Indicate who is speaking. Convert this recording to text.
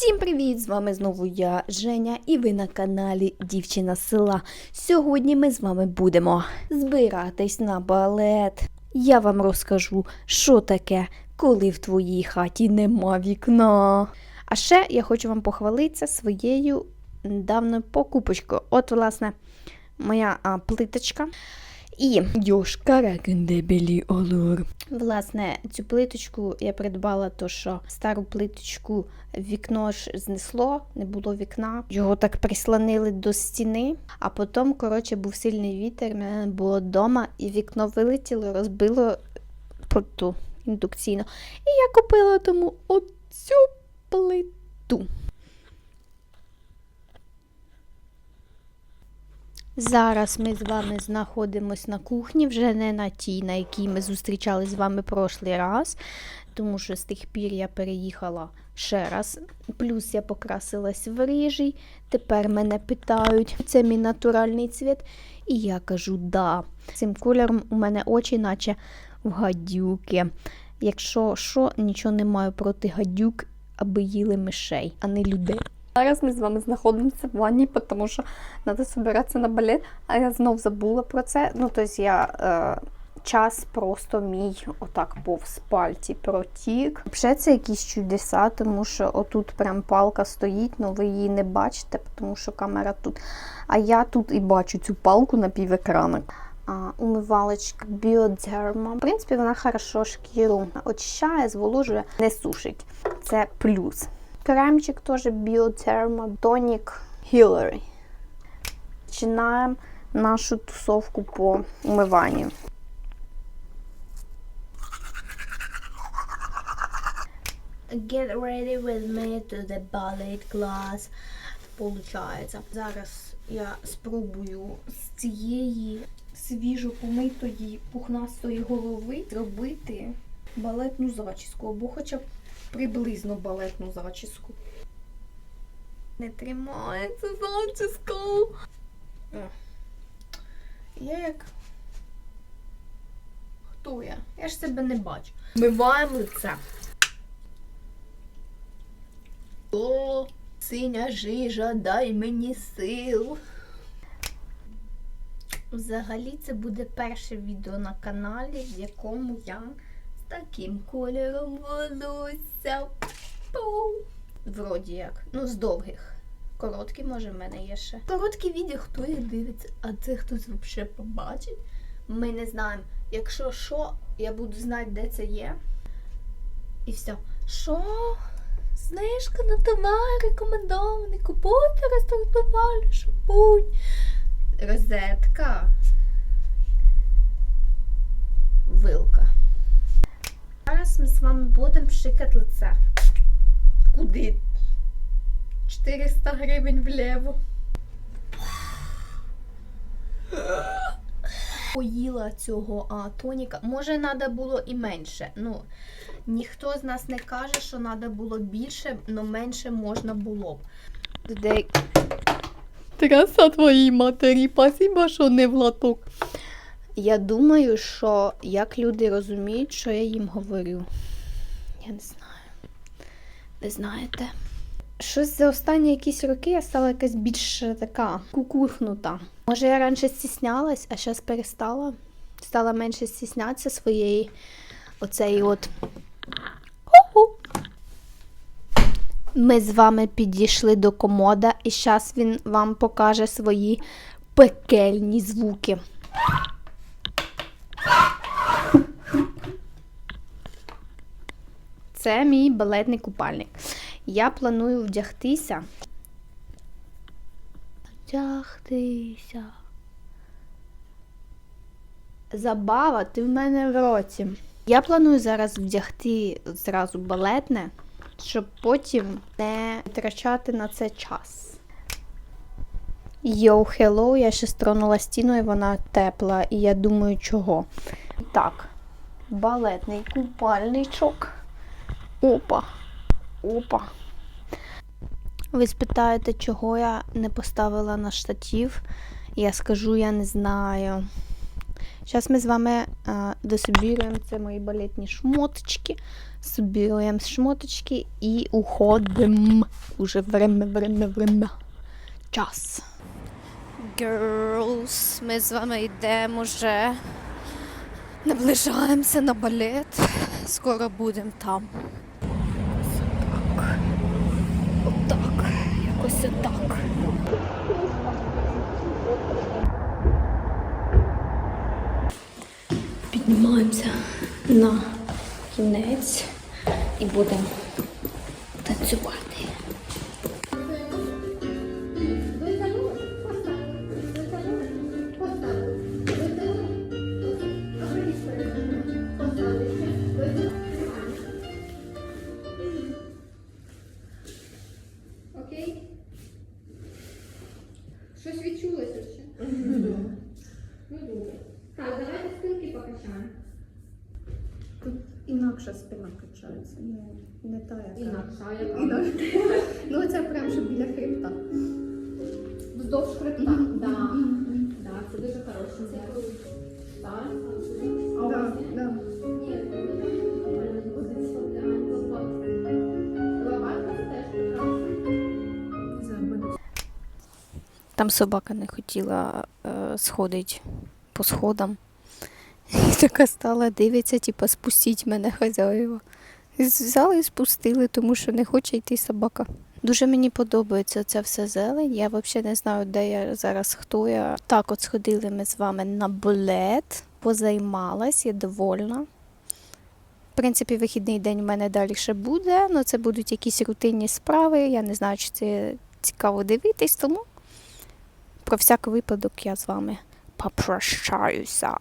Speaker 1: Всім привіт! З вами знову я, Женя, і ви на каналі Дівчина села. Сьогодні ми з вами будемо збиратись на балет. Я вам розкажу, що таке, коли в твоїй хаті нема вікна. А ще я хочу вам похвалитися своєю давною покупочкою. От, власне, моя а, плиточка. І Йошка ракендебелі олур. Власне, цю плиточку я придбала, то що стару плиточку вікно ж знесло, не було вікна. Його так прислонили до стіни, а потім, коротше, був сильний вітер, мене було вдома, і вікно вилетіло, розбило плиту індукційно. І я купила тому оцю плиту. Зараз ми з вами знаходимось на кухні, вже не на тій, на якій ми зустрічались з вами прошлий раз, тому що з тих пір я переїхала ще раз. Плюс я покрасилась в рижий. Тепер мене питають, це мій натуральний цвіт. І я кажу, да. Цим кольором у мене очі, наче в гадюки. Якщо що, нічого не маю проти гадюк, аби їли мишей, а не людей.
Speaker 2: Зараз ми з вами знаходимося в ванні, тому що треба збиратися на балет, а я знов забула про це. Ну, тобто я е, час просто мій отак повз пальці протік. Взагалі це якісь чудеса, тому що отут прям палка стоїть, але ви її не бачите, тому що камера тут. А я тут і бачу цю палку на півекрана. А, умивалочка Bioderma. В принципі, вона хорошо шкіру очищає, зволожує, не сушить. Це плюс. Кремчик Bioderma Tonic Hillary. Починаємо нашу тусовку по умиванню.
Speaker 1: Get ready with me to the ballet class. Получається. Зараз я спробую з цієї свіжо помитої пухнастої голови зробити балетну зачіску, або хоча б приблизно балетну зачіску. Не тримається зачіска. Я як. Хто я? Я ж себе не бачу. Миваємо лице. О, синя жижа, дай мені сил. Взагалі це буде перше відео на каналі, в якому я таким кольором волосся. Пу. Вроді як. Ну, з довгих. Короткі, може, в мене є ще. Короткі відео, хто їх дивиться, а це хтось взагалі побачить. Ми не знаємо. Якщо що, я буду знати, де це є. І все. Що? Знижка на товар рекомендований. Купуйте рестартувальний шампунь. Розетка. Вилка. Зараз ми з вами будемо пшикати лице. Куди? 400 гривень вліво. Поїла цього а, тоніка. Може, треба було і менше. Ну, ніхто з нас не каже, що треба було більше, але менше можна було б. Today
Speaker 2: Траса твоїй матері, спасибо, що не в латок.
Speaker 1: Я думаю, що як люди розуміють, що я їм говорю. Я не знаю. Ви знаєте. Щось за останні якісь роки я стала якась більш така кукухнута. Може, я раніше стіснялась, а зараз перестала. Стала менше стіснятися своєї оцеї от. Ми з вами підійшли до комода, і зараз він вам покаже свої пекельні звуки. Це мій балетний купальник. Я планую вдягтися. Вдягтися. Забава, ти в мене в році. Я планую зараз вдягти зразу балетне, щоб потім не втрачати на це час. Йоу, хеллоу, я ще стронула стіну і вона тепла, і я думаю, чого. Так, балетний купальничок. Опа. Опа. Ви спитаєте, чого я не поставила на штатив? Я скажу, я не знаю. Зараз ми з вами а, дособіруємо це мої балетні шмоточки. Собіруємо шмоточки і уходимо. Уже время, время, время. Час. Girls, ми з вами йдемо вже. Наближаємося на балет. Скоро будемо там. Отак. Якось отак. Піднімаємося на кінець і будемо танцювати.
Speaker 2: Інакша спина качається. Не, не та, яка. Ну, це прям щоб біля хребта.
Speaker 3: Вздовж хребта. Да. Да, це дуже хороше. Так.
Speaker 2: Да, да.
Speaker 1: Там собака не хотіла е, сходити по сходам. І така стала, дивиться, типу, спустіть мене хазяїва. Взяли і спустили, тому що не хоче йти собака. Дуже мені подобається це все зелень. Я взагалі не знаю, де я зараз, хто я. Так, от сходили ми з вами на балет, позаймалась, я довольна. В принципі, вихідний день у мене далі ще буде, але це будуть якісь рутинні справи. Я не знаю, чи це цікаво дивитись, тому про всяк випадок я з вами попрощаюся.